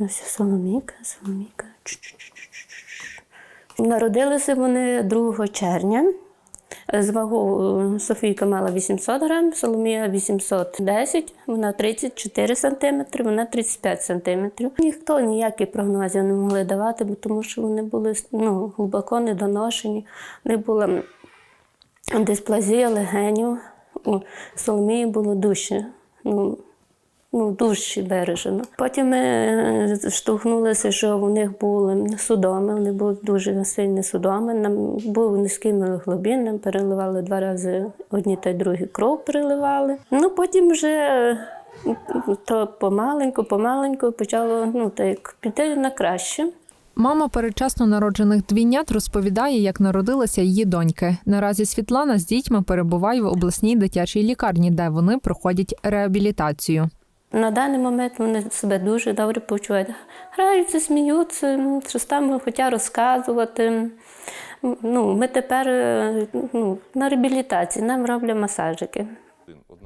Все, Соломіка, Соломіка. Народилися вони 2 червня. З вагою Софійка мала 800 грам, Соломія 810, вона 34 сантиметри, вона 35 сантиметрів. Ніхто ніякі прогнози не могли давати, бо тому що вони були ну, глибоко недоношені. Них була дисплазія легенів. У Соломії було дужче. Ну, ну, дужче бережено. Потім ми е, штовхнулися, що у них були судоми, вони були дуже сильні судоми. Нам був низький мелоглобін, переливали два рази одні та другі кров переливали. Ну потім вже то помаленьку, помаленьку почало ну, так, піти на краще. Мама передчасно народжених двійнят розповідає, як народилися її доньки. Наразі Світлана з дітьми перебуває в обласній дитячій лікарні, де вони проходять реабілітацію. На даний момент вони себе дуже добре почувають. Граються, сміються, щось там хочуть розказувати. Ну, ми тепер е, ну, на реабілітації, нам роблять масажики.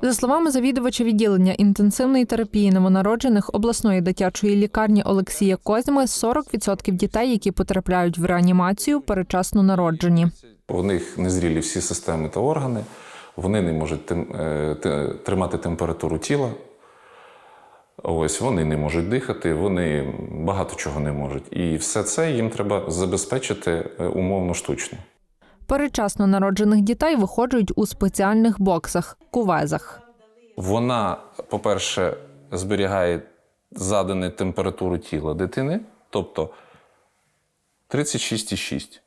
За словами завідувача відділення інтенсивної терапії новонароджених обласної дитячої лікарні Олексія Козьми, 40% дітей, які потрапляють в реанімацію, передчасно народжені. У них незрілі всі системи та органи, вони не можуть е, тримати температуру тіла. Ось вони не можуть дихати, вони багато чого не можуть. І все це їм треба забезпечити е, умовно штучно. Передчасно народжених дітей виходжують у спеціальних боксах кувезах. Вона, по-перше, зберігає задану температуру тіла дитини, тобто 36,6.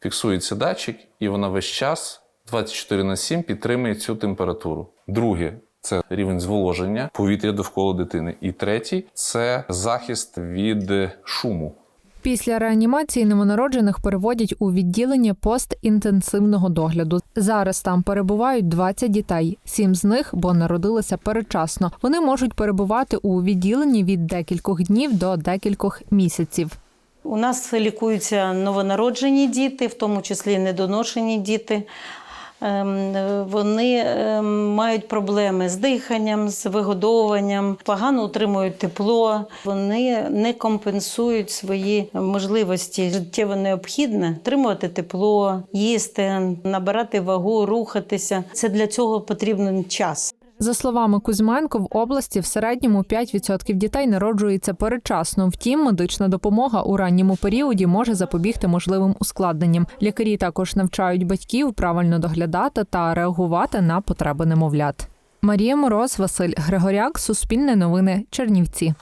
Фіксується датчик, і вона весь час 24 на 7 підтримує цю температуру. Друге це рівень зволоження повітря довкола дитини. І третій це захист від шуму. Після реанімації новонароджених переводять у відділення постінтенсивного догляду. Зараз там перебувають 20 дітей. Сім з них, бо народилися передчасно. Вони можуть перебувати у відділенні від декількох днів до декількох місяців. У нас лікуються новонароджені діти, в тому числі недоношені діти. Ем, Вони ем, мають проблеми з диханням, з вигодовуванням, погано утримують тепло. Вони не компенсують свої можливості. Життєво необхідне отримувати тепло, їсти, набирати вагу, рухатися. Це для цього потрібен час. За словами Кузьменко, в області в середньому 5% дітей народжується передчасно. Втім, медична допомога у ранньому періоді може запобігти можливим ускладненням. Лікарі також навчають батьків правильно доглядати та реагувати на потреби немовлят. Марія Мороз, Василь Григоряк, Суспільне новини, Чернівці.